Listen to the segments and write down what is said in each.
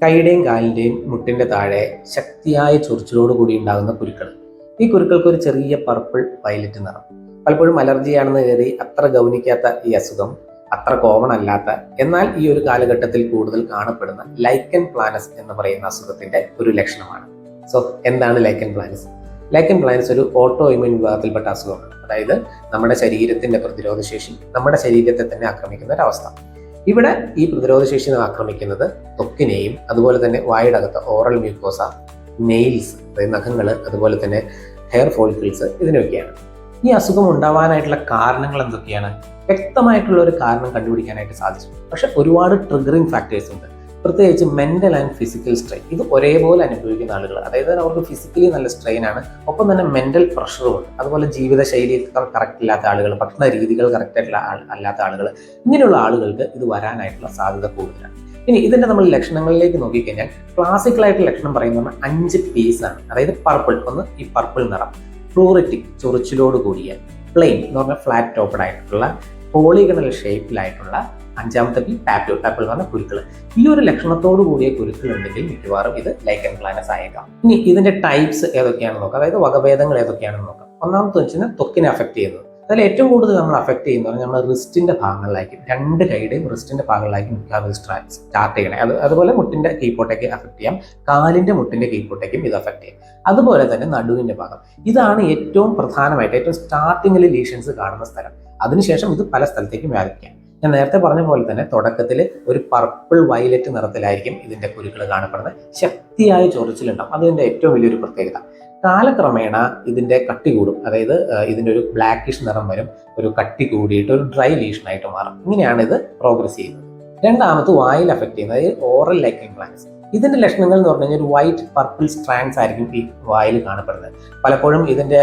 കൈയുടെയും കാലിന്റെയും മുട്ടിന്റെ താഴെ ശക്തിയായ ചൊറിച്ചിലോട് കൂടി ഉണ്ടാകുന്ന കുരുക്കൾ. ഈ കുരുക്കൾക്ക് ഒരു ചെറിയ പർപ്പിൾ വയലറ്റ് നിറം. പലപ്പോഴും അലർജിയാണെന്ന് കരുതി അത്ര ഗൗനിക്കാത്ത ഈ അസുഖം അത്ര കോമൺ അല്ലാത്ത എന്നാൽ ഈ ഒരു കാലഘട്ടത്തിൽ കൂടുതൽ കാണപ്പെടുന്ന ലൈക്കൻ പ്ലാനസ് എന്ന് പറയുന്ന അസുഖത്തിന്റെ ഒരു ലക്ഷണമാണ്. സോ എന്താണ് ലൈക്കൻ പ്ലാനസ് ലൈക്കൻ പ്ലാനസ് ഒരു ഓട്ടോ ഇമ്യൂൺ വിഭാഗത്തിൽപ്പെട്ട അസുഖമാണ്. അതായത് നമ്മുടെ ശരീരത്തിന്റെ പ്രതിരോധശേഷി നമ്മുടെ ശരീരത്തെ തന്നെ ആക്രമിക്കുന്ന ഒരു അവസ്ഥ. ഇവിടെ ഈ പ്രതിരോധശേഷി ആക്രമിക്കുന്നത് ത്വക്കിനെയും അതുപോലെ തന്നെ വായുടകത്ത് ഓറൽ മ്യൂക്കോസ നെയിൽസ് അതായത് നഖങ്ങൾ അതുപോലെ തന്നെ ഹെയർ ഫോളിക്കിൾസ് ഇതിനൊക്കെയാണ് ഈ അസുഖം ഉണ്ടാവാനായിട്ടുള്ള കാരണങ്ങൾ എന്തൊക്കെയാണ്? വ്യക്തമായിട്ടുള്ള ഒരു കാരണം കണ്ടുപിടിക്കാനായിട്ട് സാധിച്ചു. പക്ഷെ ഒരുപാട് ട്രിഗറിങ് ഫാക്ടേഴ്സ് ഉണ്ട്. പ്രത്യേകിച്ച് മെന്റൽ ആൻഡ് ഫിസിക്കൽ സ്ട്രെയിൻ ഇത് ഒരേപോലെ അനുഭവിക്കുന്ന ആളുകൾ അതായത് അവർക്ക് ഫിസിക്കലി നല്ല സ്ട്രെയിൻ ആണ്. ഒപ്പം തന്നെ മെന്റൽ പ്രഷറും ഉണ്ട്. അതുപോലെ ജീവിതശൈലി കറക്റ്റ് ഇല്ലാത്ത ആളുകൾ ഭക്ഷണ രീതികൾ കറക്റ്റ് അല്ലാത്ത ആളുകൾ ഇങ്ങനെയുള്ള ആളുകൾക്ക് ഇത് വരാനായിട്ടുള്ള സാധ്യത കൂടുതലാണ്. ഇനി ഇതിന്റെ നമ്മൾ ലക്ഷണങ്ങളിലേക്ക് നോക്കിക്കഴിഞ്ഞാൽ ക്ലാസിക്കലായിട്ട് ലക്ഷണം പറയുന്ന അഞ്ച് പീസ് ആണ്. അതായത് പർപ്പിൾ ഒന്ന് ഈ പർപ്പിൾ നിറം. ഫ്ലൂറിറ്റിക് ചൊറിച്ചിലോട് കൂടിയ പ്ലെയിൻ എന്ന് പറഞ്ഞാൽ ഫ്ലാറ്റ് ടോപ്പഡ് ആയിട്ടുള്ള പോളിഗണൽ ഷേപ്പിലായിട്ടുള്ള അഞ്ചാമത്തെ പി പാപ്പിൾ പാപ്പിൾ എന്ന് കുരുക്കൾ ഈ ഒരു ലക്ഷണത്തോട് കൂടിയ കുരുക്കൾ ഉണ്ടെങ്കിൽ മിക്കവാറും ഇത് ലൈക്കൻ പ്ലാനസ് ആയേക്കാം. ഇനി ഇതിന്റെ ടൈപ്സ് ഏതൊക്കെയാണെന്ന് നോക്കാം. അതായത് വകഭേദങ്ങൾ ഏതൊക്കെയാണെന്ന് നോക്കാം. ഒന്നാമത്തെ വെച്ചാൽ ത്വക്കിനെ അഫക്ട് ചെയ്യുന്നത്. അതിൽ ഏറ്റവും കൂടുതൽ നമ്മൾ അഫക്ട് ചെയ്യുന്നത് നമ്മൾ റിസ്റ്റിന്റെ ഭാഗങ്ങളിലായിരിക്കും. രണ്ട് കൈയുടെയും റിസ്റ്റിന്റെ ഭാഗങ്ങളിലായിരിക്കും മിക്കവാറും സ്റ്റാർട്ട് ചെയ്യണേ. അത് അതുപോലെ മുട്ടിന്റെ കീപ്പോട്ടേക്ക് അഫക്ട് ചെയ്യാം. കാലിന്റെ മുട്ടിന്റെ കീപ്പോട്ടേക്കും ഇത് അഫക്ട് ചെയ്യാം. അതുപോലെ തന്നെ നടുവിന്റെ ഭാഗം. ഇതാണ് ഏറ്റവും പ്രധാനമായിട്ട് ഏറ്റവും സ്റ്റാർട്ടിങ്ങിൽ ലീഷൻസ് കാണുന്ന സ്ഥലം. അതിനുശേഷം ഇത് പല സ്ഥലത്തേക്കും വ്യാപിക്കാം. ഞാൻ നേരത്തെ പറഞ്ഞ പോലെ തന്നെ തുടക്കത്തിൽ ഒരു പർപ്പിൾ വയലറ്റ് നിറത്തിലായിരിക്കും ഇതിന്റെ കുരുക്കൾ കാണപ്പെടുന്നത്. ശക്തിയായ ചൊറിച്ചിലുണ്ടാവും. അതിന്റെ ഏറ്റവും വലിയൊരു പ്രത്യേകത. കാലക്രമേണ ഇതിന്റെ കട്ടി കൂടും. അതായത് ഇതിന്റെ ഒരു ബ്ലാക്കിഷ് നിറം വരും. ഒരു കട്ടി കൂടിയിട്ട് ഒരു ഡ്രൈ ലീഷനായിട്ട് മാറും. ഇങ്ങനെയാണ് ഇത് പ്രോഗ്രസ് ചെയ്യുന്നത്. രണ്ടാമത് വായിൽ അഫക്റ്റ് ചെയ്യുന്നത്. ഓറൽ ലൈക്കിംഗ് പ്ലാന്റ്സ് ഇതിന്റെ ലക്ഷണങ്ങൾ എന്ന് പറഞ്ഞു കഴിഞ്ഞാൽ ഒരു വൈറ്റ് പർപ്പിൾ സ്ട്രാങ്സ് ആയിരിക്കും ഈ വായിൽ കാണപ്പെടുന്നത്. പലപ്പോഴും ഇതിന്റെ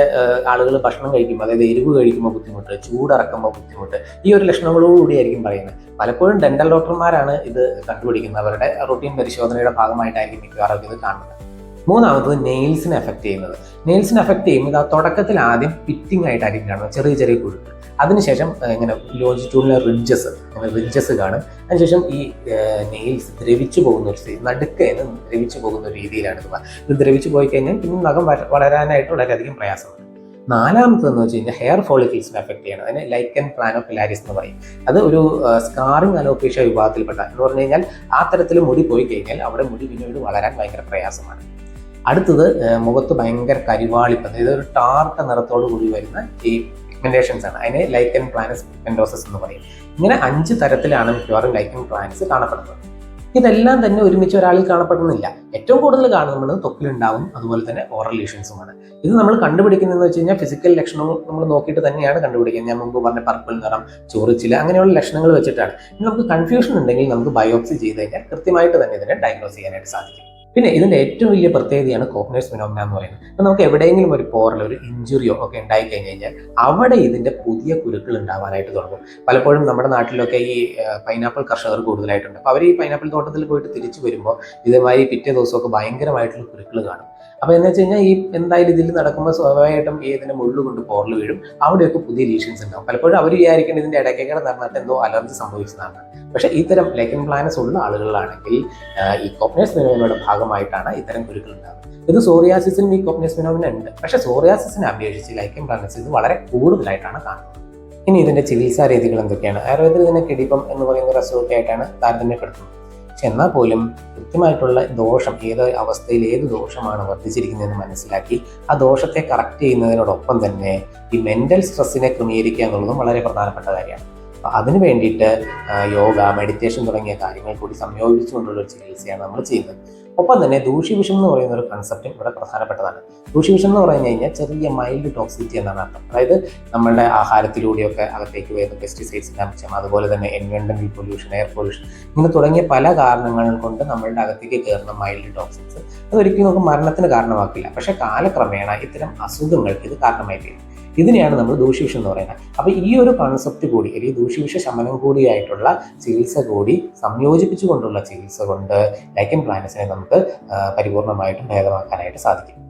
ആളുകൾ ഭക്ഷണം കഴിക്കുമ്പോൾ അതായത് എരിവ് കഴിക്കുമ്പോൾ ബുദ്ധിമുട്ട് ചൂടിറക്കുമ്പോൾ ബുദ്ധിമുട്ട് ഈ ഒരു ലക്ഷണങ്ങളോടുകൂടി ആയിരിക്കും പറയുന്നത്. പലപ്പോഴും ഡെന്റൽ ഡോക്ടർമാരാണ് ഇത് കണ്ടുപിടിക്കുന്നത്. അവരുടെ റൊട്ടീൻ പരിശോധനയുടെ ഭാഗമായിട്ടായിരിക്കും മിക്കവാറും ഇത് കാണുന്നത്. മൂന്നാമത്തത് നെയിൽസിനെ എഫക്റ്റ് ചെയ്യുന്നത്. നെയിൽസിനെ എഫക്റ്റ് ചെയ്യുമ്പോൾ ആ തുടക്കത്തിൽ ആദ്യം ഫിറ്റിംഗ് ആയിട്ടായിരിക്കും കാണുന്നത് ചെറിയ ചെറിയ കുഴുക്കൾ അതിനുശേഷം ഇങ്ങനെ ലോജിറ്റ്യൂഡിലെ റിഡ്ജസ് അങ്ങനെ റിഡ്ജസ് കാണും. അതിനുശേഷം ഈ നെയിൽസ് ദ്രവിച്ചു പോകുന്ന ഒരു സ്ഥിതി നടുക്കേന്ന് ദ്രവിച്ചു പോകുന്ന ഒരു രീതിയിലാണ് ഇത് ദ്രവിച്ചു പോയി കഴിഞ്ഞാൽ പിന്നെ നഖം വളരാനായിട്ട് വളരെയധികം പ്രയാസമാണ് നാലാമത്തെന്ന് വെച്ച് കഴിഞ്ഞാൽ ഹെയർ ഫോളിക്കിൾസിനെ എഫക്ട് ചെയ്യണം. അതിന് ലൈക്കൻ പ്ലാനോപിലാരിസ് എന്ന് പറയും. അത് ഒരു സ്കാറിംഗ് അലോപേഷ്യ വിഭാഗത്തിൽപ്പെട്ട എന്ന് പറഞ്ഞു കഴിഞ്ഞാൽ ആ തരത്തിൽ മുടി പോയി കഴിഞ്ഞാൽ അവിടെ മുടി പിന്നീട് വളരാൻ ഭയങ്കര പ്രയാസമാണ്. അടുത്തത് മുഖത്ത് ഭയങ്കര കരിവാളിപ്പ് അതായത് ഒരു ടാർക്ക നിറത്തോട് കൂടി വരുന്ന ഈ പിഗ്മെന്റേഷൻസ് ആണ്. അതിനെ ലൈക്കൻ പ്ലാനസ് പിഗ്മെന്റോസസ് എന്ന് പറയും. ഇങ്ങനെ അഞ്ച് തരത്തിലാണ് മിക്കവാറും ലൈക്കൻ പ്ലാനസ് കാണപ്പെടുന്നത്. ഇതെല്ലാം തന്നെ ഒരുമിച്ച് ഒരാളിൽ കാണപ്പെടുന്നില്ല. ഏറ്റവും കൂടുതൽ കാണുന്നത് തൊക്കിലുണ്ടാവും അതുപോലെ തന്നെ ഓറൽ ലീഷൻസുമാണ് ഇത് നമ്മൾ കണ്ടുപിടിക്കുന്നതെന്ന് വെച്ച് കഴിഞ്ഞാൽ ഫിസിക്കൽ ലക്ഷണങ്ങൾ നമ്മൾ നോക്കിയിട്ട് തന്നെയാണ് കണ്ടുപിടിക്കുന്നത്. ഞാൻ മുമ്പ് പറഞ്ഞ പർപ്പിൾ നിറം ചൊറിച്ചിൽ അങ്ങനെയുള്ള ലക്ഷണങ്ങൾ വെച്ചിട്ടാണ്. ഇനി നമുക്ക് കൺഫ്യൂഷൻ ഉണ്ടെങ്കിൽ നമുക്ക് ബയോപ്സി ചെയ്ത് കഴിഞ്ഞാൽ കൃത്യമായിട്ട് തന്നെ ഇതിനെ ഡയഗ്നോസ് ചെയ്യാനായിട്ട് സാധിക്കും. പിന്നെ ഇതിന്റെ ഏറ്റവും വലിയ പ്രത്യേകതയാണ് കോഗ്നേഴ്സ് ഫിനോമിന എന്ന് പറയുന്നത്. ഇപ്പൊ നമുക്ക് എവിടെയെങ്കിലും ഒരു പോറൽ ഒരു ഇഞ്ചുറിയോ ഒക്കെ ഉണ്ടായി കഴിഞ്ഞ് കഴിഞ്ഞാൽ അവിടെ ഇതിന്റെ പുതിയ കുരുക്കൾ ഉണ്ടാവാനായിട്ട് തുടങ്ങും. പലപ്പോഴും നമ്മുടെ നാട്ടിലൊക്കെ ഈ പൈനാപ്പിൾ കർഷകർ കൂടുതലായിട്ടുണ്ട്. അപ്പോൾ അവർ ഈ പൈനാപ്പിൾ തോട്ടത്തിൽ പോയിട്ട് തിരിച്ചു വരുമ്പോൾ ഇതേമാതിരി പിറ്റേ ദിവസമൊക്കെ ഭയങ്കരമായിട്ടുള്ള കുരുക്കൾ കാണും. അപ്പോൾ എന്ന് വെച്ച് കഴിഞ്ഞാൽ ഈ എന്തായാലും ഇതിൽ നടക്കുമ്പോൾ സ്വാഭാവികമായിട്ടും ഇതിന്റെ മുള്ളു കൊണ്ട് പോറൽ വീഴും. അവിടെയൊക്കെ പുതിയ ലീഷൻസ് ഉണ്ടാവും. പലപ്പോഴും അവർ വിചാരിക്കേണ്ട ഇതിന്റെ ഇടയ്ക്കൊക്കെ നടന്നിട്ട് എന്തോ അലർജി സംഭവിച്ചതാണ്. പക്ഷേ ഇത്തരം ലൈക്കൻ പ്ലാനസ് ഉള്ള ആളുകളാണെങ്കിൽ ഈ കോപ്നേഴ്സ് ഫിനോമിനയുടെ ഭാഗമായിട്ടാണ് ഇത്തരം കുരുക്കൾ ഉണ്ടാകുന്നത് ഇത് സോറിയാസിസിനും ഈ കോപ്നേഴ്സ് ഫിനോമിന ഉണ്ട്. പക്ഷേ സോറിയാസിസിനെ അപേക്ഷിച്ച് ലൈക്കൻ പ്ലാനസ് ഇത് വളരെ കൂടുതലായിട്ടാണ് കാണുന്നത്. ഇനി ഇതിന്റെ ചികിത്സാ രീതികൾ എന്തൊക്കെയാണ്? ആയുർവേദത്തിൽ ഇതിനെ കിടിപ്പം എന്ന് പറയുന്ന ഒരു അസുഖമൊക്കെ ആയിട്ടാണ് താരതമ്യപ്പെടുത്തുന്നത്. പക്ഷെ എന്നാൽ പോലും കൃത്യമായിട്ടുള്ള ദോഷം ഏത് അവസ്ഥയിൽ ഏത് ദോഷമാണ് വർദ്ധിച്ചിരിക്കുന്നതെന്ന് മനസ്സിലാക്കി ആ ദോഷത്തെ കറക്റ്റ് ചെയ്യുന്നതിനോടൊപ്പം തന്നെ ഈ മെന്റൽ സ്ട്രെസ്സിനെ ക്രമീകരിക്കുക എന്നുള്ളതും വളരെ പ്രധാനപ്പെട്ട കാര്യമാണ്. അപ്പോൾ അതിന് വേണ്ടിയിട്ട് യോഗ മെഡിറ്റേഷൻ തുടങ്ങിയ കാര്യങ്ങൾ കൂടി സംയോജിച്ചുകൊണ്ടുള്ള ഒരു ചികിത്സയാണ് നമ്മൾ ചെയ്യുന്നത്. ഒപ്പം തന്നെ ദൂഷ്യവിഷം എന്ന് പറയുന്ന ഒരു കൺസെപ്റ്റും ഇവിടെ പ്രധാനപ്പെട്ടതാണ്. ദൂഷ്യവിഷം എന്ന് പറഞ്ഞു കഴിഞ്ഞാൽ ചെറിയ മൈൽഡ് ടോക്സിറ്റി എന്നാണ് അർത്ഥം. അതായത് നമ്മുടെ ആഹാരത്തിലൂടെയൊക്കെ അകത്തേക്ക് വരുന്ന പെസ്റ്റിസൈഡ്സിന്റെ അംശം അതുപോലെ തന്നെ എൻവയോൺമെന്റൽ പൊല്യൂഷൻ എയർ പൊല്യൂഷൻ ഇങ്ങനെ തുടങ്ങിയ പല കാരണങ്ങൾ കൊണ്ട് നമ്മളുടെ അകത്തേക്ക് കയറുന്ന മൈൽഡ് ടോക്സിൻസ് അതൊരിക്കലും നമുക്ക് മരണത്തിന് കാരണമാക്കില്ല. പക്ഷേ കാലക്രമേണ ഇത്തരം അസുഖങ്ങൾക്ക് ഇത് കാരണമായി തീരും ഇതിനെയാണ് നമ്മൾ ദൂഷ്യവിഷം എന്ന് പറയുന്നത്. അപ്പോൾ ഈ ഒരു കോൺസെപ്റ്റ് കൂടി അല്ലെങ്കിൽ ദൂഷ്യവിഷ ശമനം കൂടിയായിട്ടുള്ള ചികിത്സ കൂടി സംയോജിപ്പിച്ചുകൊണ്ടുള്ള ചികിത്സ കൊണ്ട് ലൈക്കൻ പ്ലാനസിനെ നമുക്ക് പരിപൂർണമായിട്ടും ഭേദമാക്കാനായിട്ട് സാധിക്കും.